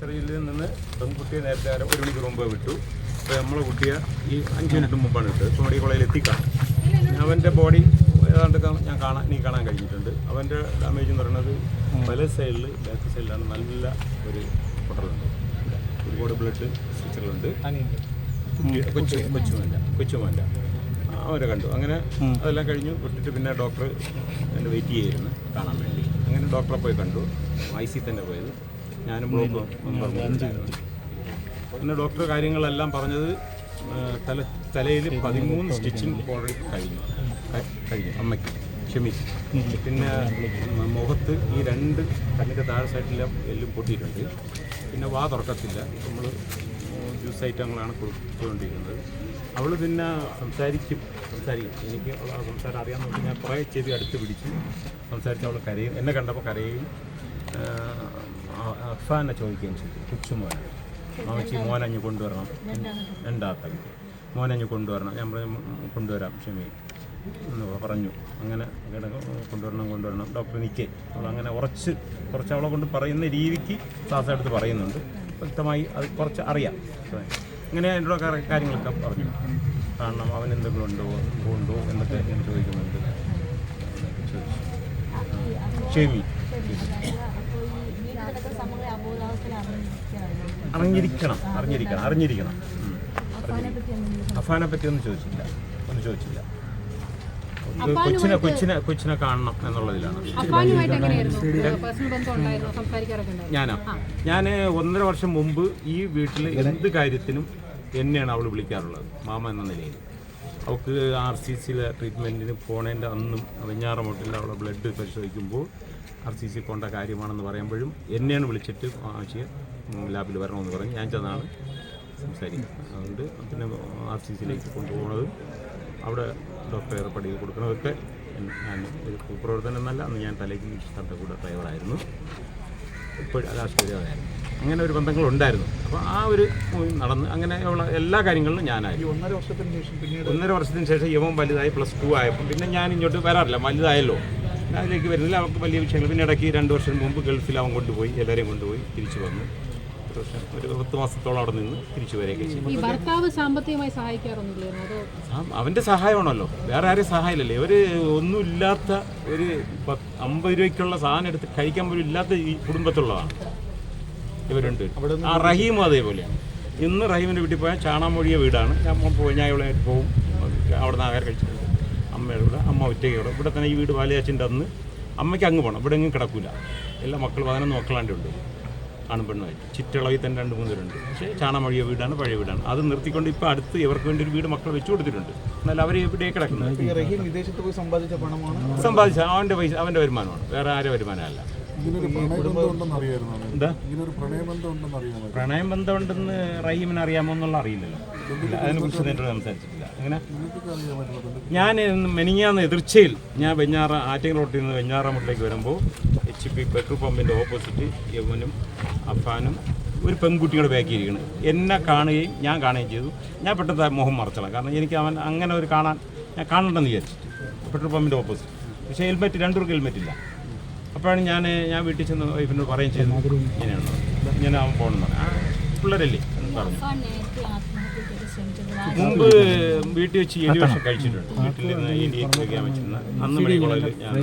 ചെറിയിൽ നിന്ന് പെൺകുട്ടിയെ നേരത്തെ ഒരു ഒരു മണിക്കൂർ മുമ്പ് വിട്ടു. അപ്പോൾ നമ്മളെ കുട്ടിയെ ഈ അഞ്ച് മിനിറ്റ് മുമ്പാണ് ഇട്ട് ഇപ്പോൾ മെഡിക്കൽ കോളേജിൽ എത്തിക്കാണും. അവന്റെ ബോഡി ഏതാണ്ട് ഞാൻ കാണാൻ എനിക്ക് കാണാൻ കഴിഞ്ഞിട്ടുണ്ട്. അവന്റെ ഡാമേജ് എന്ന് പറയുന്നത് പല സൈഡിൽ ബാക്ക് സൈഡിലാണ് നല്ല ഒരു പൊട്ടലുണ്ട്. ഒരുപാട് ബ്ലഡ് സ്റ്റിച്ചുകളുണ്ട് കുട്ടി- കൊച്ചു കൊച്ചുമല്ല കൊച്ചുമല്ല അവരെ കണ്ടു. അങ്ങനെ അതെല്ലാം കഴിഞ്ഞു. വിട്ടിട്ട് പിന്നെ ഡോക്ടർ എന്നെ വെയിറ്റ് ചെയ്യായിരുന്നു. കാണാൻ വേണ്ടി. അങ്ങനെ ഡോക്ടറെ പോയി കണ്ടു. ഐ സി തന്നെ പോയത്. ഞാനും ബ്ലോക്ക് പിന്നെ ഡോക്ടർ കാര്യങ്ങളെല്ലാം പറഞ്ഞത് തല തലയിൽ പതിമൂന്ന് സ്റ്റിച്ചിങ് ഓൾറെഡി കഴിഞ്ഞു. കഴിഞ്ഞു. അമ്മയ്ക്ക് ക്ഷമിച്ചു. പിന്നെ മുഖത്ത് ഈ രണ്ട് കണ്ണിന്റെ താഴെ സൈഡിലെല്ലാം എല്ലും പൊട്ടിയിട്ടുണ്ട്. പിന്നെ വാ തുറക്കത്തില്ല. നമ്മൾ ജ്യൂസ് ഐറ്റങ്ങളാണ് കൊടുത്തുകൊണ്ടിരിക്കുന്നത് അവൾ പിന്നെ സംസാരിക്കും. സംസാരിക്കും. എനിക്ക് അവൾ സംസാരം അറിയാമെന്ന് വെച്ചാൽ ഞാൻ കുറേ ചെവി അടുത്ത് പിടിച്ച് സംസാരിച്ച് അവൾ കരയും. എന്നെ കണ്ടപ്പോൾ കരയും. അഫാനെ ചോദിക്കുകയും ചെയ്തു. കൊച്ചുമോനെ മാമച്ചി മോനഞ്ഞ് കൊണ്ടുവരണം. രണ്ടാത്ത മോനഞ്ഞ് കൊണ്ടുവരണം. ഞാൻ പറഞ്ഞു "ഉം, കൊണ്ടുവരാം ക്ഷമി. എന്ന് പറഞ്ഞു. അങ്ങനെ കൊണ്ടുവരണം കൊണ്ടുവരണം. ഡോക്ടർ നിൽക്കേ അവൾ അങ്ങനെ ഉറച്ച് കുറച്ച് അവളെ കൊണ്ട് പറയുന്ന രീതിക്ക് എടുത്ത് പറയുന്നുണ്ട്. വ്യക്തമായി അത് കുറച്ച് അറിയാം. ഇങ്ങനെ അതിന്റെ കാര്യങ്ങളൊക്കെ പറഞ്ഞു. കാരണം അവൻ എന്തെങ്കിലും ഉണ്ടോ? ഉണ്ടോ? എന്നൊക്കെ ഞാൻ ചോദിക്കുന്നുണ്ട്. ക്ഷമി. അറിഞ്ഞിരിക്കണം അറിഞ്ഞിരിക്കണം അറിഞ്ഞിരിക്കണം. അഫാനെ പറ്റി ഒന്നും ചോദിച്ചില്ല ഒന്നും ചോദിച്ചില്ല കൊച്ചിനെ കൊച്ചിനെ കൊച്ചിനെ കാണണം എന്നുള്ളതിലാണ്. ഞാനാ? ഞാൻ ഒന്നര വർഷം മുമ്പ് ഈ വീട്ടിൽ എന്ത് കാര്യത്തിനും എന്നെയാണ് അവൾ വിളിക്കാറുള്ളത്. മാമ എന്ന നിലയിൽ. അവൾക്ക് ആർ സി സിയിലെ ട്രീറ്റ്മെന്റിന് പോണേന്റെ അന്നും വെഞ്ഞാറമുട്ടിൽ അവളെ ബ്ലഡ് പരിശോധിക്കുമ്പോൾ ആർ സി സി പോകേണ്ട കാര്യമാണെന്ന് പറയുമ്പോഴും എന്നെയാണ് വിളിച്ചിട്ട് ആവശ്യ ലാബിൽ വരണമെന്ന് പറഞ്ഞ്. ഞാൻ ചെന്നാണ് സംസാരിക്കുന്നത്. അതുകൊണ്ട് പിന്നെ ആർ സി സിയിലേക്ക് കൊണ്ടുപോകുന്നത് അവിടെ ഡോക്ടർ ഏർപ്പാട് ചെയ്ത് കൊടുക്കണതൊക്കെ ഞാൻ ഒരു പ്രവർത്തനം എന്നല്ല. അന്ന് ഞാൻ തലയ്ക്ക് തന്റെ കൂടെ ഡ്രൈവറായിരുന്നു ഇപ്പോൾ രാഷ്ട്രീയമായിരുന്നു അങ്ങനെ ഒരു ബന്ധങ്ങളുണ്ടായിരുന്നു. അപ്പോൾ ആ ഒരു നടന്ന് അങ്ങനെയുള്ള എല്ലാ കാര്യങ്ങളിലും ഞാനായിരുന്നു ഒന്നര വർഷത്തിന് ശേഷം പിന്നീട് ഒന്നര വർഷത്തിന് ശേഷം യവൻ വലുതായി പ്ലസ് ടു ആയപ്പോൾ പിന്നെ ഞാൻ ഇങ്ങോട്ട് വരാറില്ല വലുതായല്ലോ. പിന്നെ അതിലേക്ക് വരുന്നില്ല അവർക്ക് വലിയ വിഷയങ്ങൾ. പിന്നെ ഇടയ്ക്ക് രണ്ട് വർഷം മുമ്പ് ഗൾഫിൽ അവൻ കൊണ്ടുപോയി എല്ലാവരെയും കൊണ്ടുപോയി തിരിച്ചു വന്നു. ഒരു വർഷം ഒരു പത്ത് മാസത്തോളം അവിടെ നിന്ന് തിരിച്ചു വരികയൊക്കെ ചെയ്യും ഈ ഭർത്താവ് സാമ്പത്തികമായി സഹായിക്കാറൊന്നുമില്ലായിരുന്നു അതോ ആ, അവന്റെ സഹായമാണല്ലോ. വേറെ ആരെയും സഹായമില്ലല്ലേ. ഒരു ഒന്നുമില്ലാത്ത ഒരു പത്ത് അമ്പത് രൂപയ്ക്കുള്ള സാധനം എടുത്ത് കഴിക്കാൻ പോലും ഇല്ലാത്ത ഈ കുടുംബത്തുള്ളതാണ് ഇവരുണ്ട്. ആ റഹീമും അതേപോലെയാണ്. ഇന്ന് റഹീമിന്റെ വീട്ടിൽ പോയാൽ ചാണാമൊഴിയ വീടാണ്. ഞാൻ പോയി ഞാൻ ഇവിടെ പോകും. അവിടെ നിന്ന് ആഹാരം കഴിച്ചിട്ടുണ്ട് അമ്മയുടെ കൂടെ അമ്മ ഒറ്റയ്ക്ക് ഇവിടെ. തന്നെ ഈ വീട് ബാലയാച്ചിന്റെ അന്ന് അമ്മയ്ക്ക് അങ്ങ് പോകണം ഇവിടെ എങ്ങും കിടക്കില്ല എല്ലാ മക്കൾ പതിനൊന്ന് ആണും പെണ്ണുമായിട്ട് ചുറ്റളവിൽ തന്നെ രണ്ട് മൂന്ന് പേരുണ്ട്. പക്ഷേ ചാണമഴിയ വീടാണ് പഴയ വീടാണ്. അത് നിർത്തിക്കൊണ്ട് ഇപ്പോൾ അടുത്ത് ഇവർക്ക് വേണ്ടി ഒരു വീട് മക്കൾ വെച്ചു കൊടുത്തിട്ടുണ്ട്. എന്നാൽ അവർ ഇവിടെ കിടക്കുന്നത്. റഹീം സമ്പാദിച്ച പണമാണ്? സമ്പാദിച്ച അവന്റെ പൈസ അവന്റെ വരുമാനമാണ്. വേറെ ആരെ വരുമാനമല്ല. ഇതിനൊരു പ്രണയബന്ധം ഉണ്ടെന്ന് എന്താ? പ്രണയബന്ധം പ്രണയം റഹീമിന് അറിയാമോ എന്നുള്ള അറിയില്ലല്ലോ. അതിനെ അതിനെക്കുറിച്ച് എന്നോട് സംസാരിച്ചിട്ടില്ല. അങ്ങനെ ഞാൻ മെനിങ്ങാന്ന് എതിർച്ചയിൽ ഞാൻ വെഞ്ഞാറ ആറ്റിങ്ങൽ റോട്ടിൽ നിന്ന് വെഞ്ഞാറമുട്ടിലേക്ക് വരുമ്പോൾ എച്ച് പി പെട്രോൾ പമ്പിന്റെ ഓപ്പോസിറ്റ് യവനും അഫാനും ഒരു പെൺകുട്ടിയുടെ ബാക്കി ഇരിക്കുന്നത് എന്നെ കാണുകയും ഞാൻ കാണുകയും ചെയ്തു. ഞാൻ പെട്ടെന്ന് മുഖം മറച്ചോളാം കാരണം എനിക്ക് അവൻ അങ്ങനെ ഒരു കാണാൻ ഞാൻ കാണണ്ടെന്ന് വിചാരിച്ചിട്ട്. പെട്രോൾ പമ്പിന്റെ ഓപ്പോസിറ്റ്. പക്ഷേ ഹെൽമെറ്റ് രണ്ടു പേർക്ക് ഹെൽമെറ്റ് ഇല്ല. അപ്പോഴാണ് ഞാൻ ഞാൻ വീട്ടിൽ ചെന്ന് വൈഫിനോട് പറയുകയും ചെയ്തു. ഇങ്ങനെയാണ്. ഇങ്ങനെ അവൻ പോകണമെന്ന് പിള്ളേരല്ലേ? എന്ന് പറഞ്ഞു. മുമ്പ് വീട്ടിൽ വെച്ച് ഏഴ് വർഷം കഴിച്ചിട്ടുണ്ട്. വീട്ടിൽ നിന്ന് ഇന്ത്യയിൽ വെച്ചിരുന്ന അന്ന് മെഡിക്കൽ കോളേജിൽ ഞാൻ